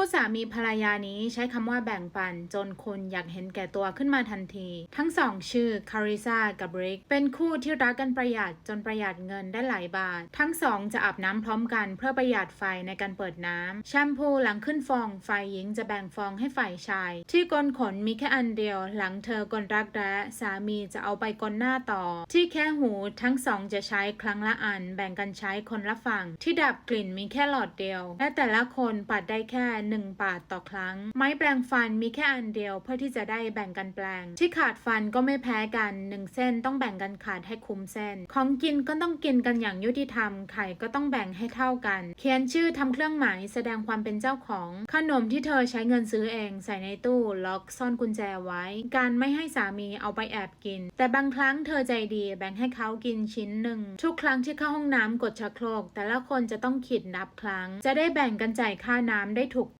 คู่สามีภรรยานี้ใช้คำว่าแบ่งปัน จนคนอยากเห็นแก่ตัวขึ้นมาทันที ทั้งสองชื่อคาริซากับริกเป็นคู่ที่รักกันประหยัดจนประหยัดเงินได้หลายบาท ทั้งสองจะอาบน้ำพร้อมกันเพื่อประหยัดไฟในการเปิดน้ำแชมพูหลังขึ้นฟองฝ่ายหญิงจะแบ่งฟองให้ฝ่ายชาย ที่กลขนมีแค่อันเดียว หลังเธอกลรักแร้สามีจะเอาไปกลหน้าต่อ ที่แค่หูทั้งสองจะใช้ครั้งละอัน แบ่งกันใช้คนละฝั่งที่ดับกลิ่นมีแค่หลอดเดียว และแต่ละคนปัดได้แค่หนึ่งปาดต่อครั้ง ไม้แปรงฟันมีแค่อันเดียวเพื่อที่จะได้แบ่งกันแปลง ที่ขาดฟันก็ไม่แพ้กันหนึ่งเส้นต้องแบ่งกันขาดให้คุ้มเส้น ของกินก็ต้องกินกันอย่างยุติธรรม ไข่ก็ต้องแบ่งให้เท่ากัน เขียนชื่อทำเครื่องหมายแสดงความเป็นเจ้าของ ขนมที่เธอใช้เงินซื้อเองใส่ในตู้ล็อกซ่อนกุญแจไว้ การไม่ให้สามีเอาไปแอบกิน แต่บางครั้งเธอใจดีแบ่งให้เขากินชิ้นหนึ่งทุกครั้งที่เข้าห้องน้ำกดชักโครก แต่ละคนจะต้องขีดนับครั้ง จะได้แบ่งกันจ่ายค่าน้ำได้ถูก